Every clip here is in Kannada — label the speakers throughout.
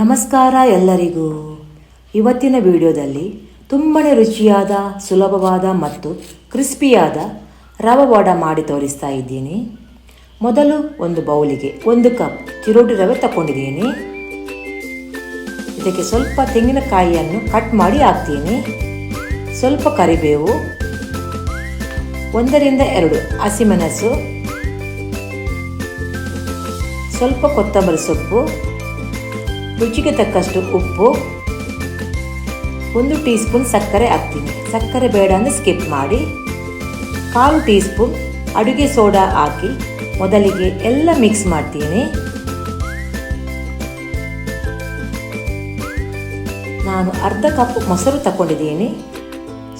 Speaker 1: ನಮಸ್ಕಾರ ಎಲ್ಲರಿಗೂ. ಇವತ್ತಿನ ವಿಡಿಯೋದಲ್ಲಿ ತುಂಬಾ ರುಚಿಯಾದ, ಸುಲಭವಾದ ಮತ್ತು ಕ್ರಿಸ್ಪಿಯಾದ ರವೆ ವಡ ಮಾಡಿ ತೋರಿಸ್ತಾ ಇದ್ದೀನಿ. ಮೊದಲು ಒಂದು ಬೌಲಿಗೆ ಒಂದು ಕಪ್ ಚಿರೋಟಿ ರವೆ ತಗೊಂಡಿದ್ದೀನಿ ಇದಕ್ಕೆ ಸ್ವಲ್ಪ ತೆಂಗಿನಕಾಯಿಯನ್ನು ಕಟ್ ಮಾಡಿ ಹಾಕ್ತೀನಿ. ಸ್ವಲ್ಪ ಕರಿಬೇವು, ಒಂದರಿಂದ ಎರಡು ಹಸಿಮೆಣಸು, ಸ್ವಲ್ಪ ಕೊತ್ತಂಬರಿ ಸೊಪ್ಪು ರುಚಿಗೆ ತಕ್ಕಷ್ಟು ಉಪ್ಪು, ಒಂದು ಟೀ ಸ್ಪೂನ್ ಸಕ್ಕರೆ ಹಾಕ್ತೀನಿ. ಸಕ್ಕರೆ ಬೇಡ ಅಂದರೆ ಸ್ಕಿಪ್ ಮಾಡಿ. ಕಾಲು ಟೀ ಸ್ಪೂನ್ ಅಡುಗೆ ಸೋಡಾ ಹಾಕಿ ಮೊದಲಿಗೆ ಎಲ್ಲ ಮಿಕ್ಸ್ ಮಾಡ್ತೀನಿ. ನಾನು ಅರ್ಧ ಕಪ್ ಮೊಸರು ತಗೊಂಡಿದ್ದೀನಿ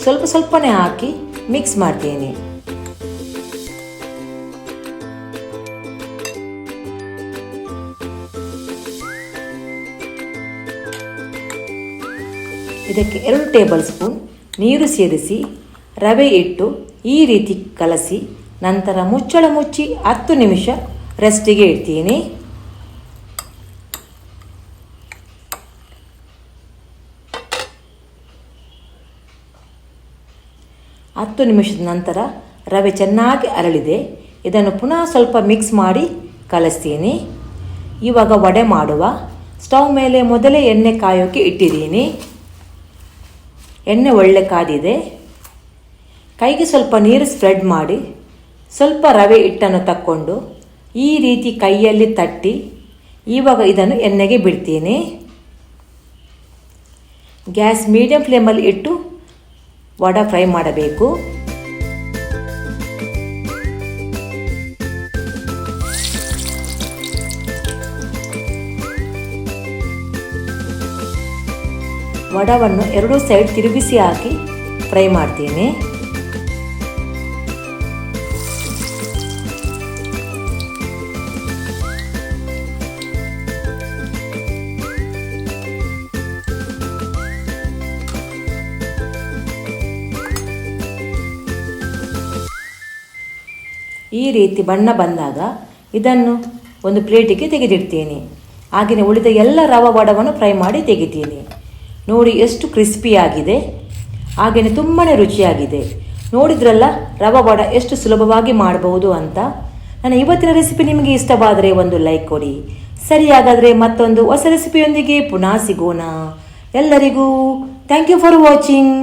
Speaker 1: ಸ್ವಲ್ಪ ಸ್ವಲ್ಪನೇ ಹಾಕಿ ಮಿಕ್ಸ್ ಮಾಡ್ತೀನಿ. ಇದಕ್ಕೆ ಎರಡು ಟೇಬಲ್ ಸ್ಪೂನ್ ನೀರು ಸೇರಿಸಿ, ರವೆ ಇಟ್ಟು ಈ ರೀತಿ ಕಲಸಿ, ನಂತರ ಮುಚ್ಚಳ ಮುಚ್ಚಿ ಹತ್ತು ನಿಮಿಷ ರೆಸ್ಟಿಗೆ ಇಡ್ತೀನಿ. ಹತ್ತು ನಿಮಿಷದ ನಂತರ ರವೆ ಚೆನ್ನಾಗಿ ಅರಳಿದೆ. ಇದನ್ನು ಪುನಃ ಸ್ವಲ್ಪ ಮಿಕ್ಸ್ ಮಾಡಿ ಕಲಸ್ತೀನಿ. ಇವಾಗ ವಡೆ ಮಾಡುವ. ಸ್ಟವ್ ಮೇಲೆ ಮೊದಲೇ ಎಣ್ಣೆ ಕಾಯೋಕ್ಕೆ ಇಟ್ಟಿದ್ದೀನಿ. ಎಣ್ಣೆ ಒಳ್ಳೆ ಕಾದಿದೆ. ಕೈಗೆ ಸ್ವಲ್ಪ ನೀರು ಸ್ಪ್ರೆಡ್ ಮಾಡಿ, ಸ್ವಲ್ಪ ರವೆ ಹಿಟ್ಟನ್ನು ತಕ್ಕೊಂಡು ಈ ರೀತಿ ಕೈಯಲ್ಲಿ ತಟ್ಟಿ, ಇವಾಗ ಇದನ್ನು ಎಣ್ಣೆಗೆ ಬಿಡ್ತೀನಿ. ಗ್ಯಾಸ್ ಮೀಡಿಯಂ ಫ್ಲೇಮಲ್ಲಿ ಇಟ್ಟು ವಡ ಫ್ರೈ ಮಾಡಬೇಕು. ವಡವನ್ನು ಎರಡೂ ಸೈಡ್ ತಿರುಗಿಸಿ ಹಾಕಿ ಫ್ರೈ ಮಾಡ್ತೀನಿ. ಈ ರೀತಿ ಬಣ್ಣ ಬಂದಾಗ ಇದನ್ನು ಒಂದು ಪ್ಲೇಟಿಗೆ ತೆಗೆದಿಡ್ತೀನಿ. ಹಾಗೆಯೇ ಉಳಿದ ಎಲ್ಲ ರವ ವಡವನ್ನು ಫ್ರೈ ಮಾಡಿ ತೆಗಿತೀನಿ ನೋಡಿ ಎಷ್ಟು ಕ್ರಿಸ್ಪಿಯಾಗಿದೆ ಹಾಗೆಯೇ ತುಂಬಾ ರುಚಿಯಾಗಿದೆ. ನೋಡಿದ್ರಲ್ಲ, ರವ ವಡ ಎಷ್ಟು ಸುಲಭವಾಗಿ ಮಾಡಬಹುದು ಅಂತ. ನನ್ನ ಇವತ್ತಿನ ರೆಸಿಪಿ ನಿಮಗೆ ಇಷ್ಟವಾದರೆ ಒಂದು ಲೈಕ್ ಕೊಡಿ. ಸರಿ ಹಾಗಾದರೆ ಮತ್ತೊಂದು ಹೊಸ ರೆಸಿಪಿಯೊಂದಿಗೆ ಪುನಃ ಸಿಗೋಣ. ಎಲ್ಲರಿಗೂ ಥ್ಯಾಂಕ್ ಯು ಫಾರ್ ವಾಚಿಂಗ್